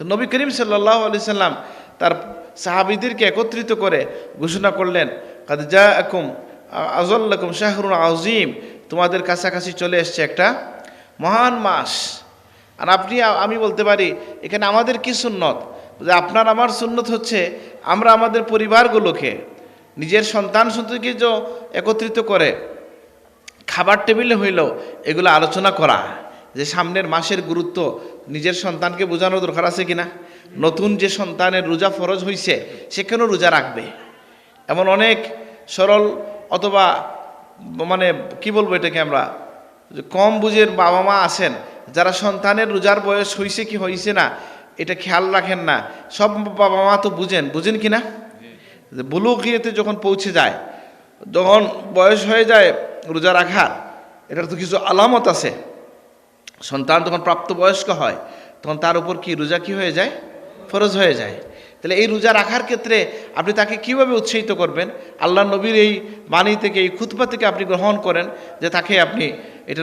তো নবী করিম সাল্লাহ আলি সাল্লাম তার সাহাবিদেরকে একত্রিত করে ঘোষণা করলেন, কাদ যা একুম আজল্লাকুম শাহরুন আজিম তোমাদের কাছাকাছি চলে এসছে একটা মহান মাস। আর আপনি, আমি বলতে পারি, এখানে আমাদের কি সুন্নত? যে আপনার আমার সুন্নত হচ্ছে, আমরা আমাদের পরিবারগুলোকে, নিজের সন্তান সন্ততিকে যে একত্রিত করে খাবার টেবিলে হইলেও এগুলো আলোচনা করা, যে সামনের মাসের গুরুত্ব নিজের সন্তানকে বোঝানোর দরকার আছে কিনা? নতুন যে সন্তানের রোজা ফরজ হইছে সেখানেও রোজা রাখবে? এমন অনেক সরল অথবা মানে কি বলব এটাকে আমরা? কম বুঝের বাবা মা আছেন, যারা সন্তানের রোজার বয়স হইছে কি হইছে না, এটা খেয়াল রাখেন না। সব বাবা মা তো বুঝেন। বুঝেন কি না বুলুকিয়েতে যখন পৌঁছে যায়, যখন বয়স হয়ে যায় রোজা রাখার এটার তো কিছু আলামত আছে। সন্তান যখন প্রাপ্তবয়স্ক হয়, তখন তার উপর কি রোজা কি হয়ে যায়? ফরজ হয়ে যায়। তাহলে এই রোজা রাখার ক্ষেত্রে আপনি তাকে কীভাবে উৎসাহিত করবেন? আল্লাহ নবীর এই বাণী থেকে, এই খুতবা থেকে আপনি গ্রহণ করেন যে তাকে আপনি এটা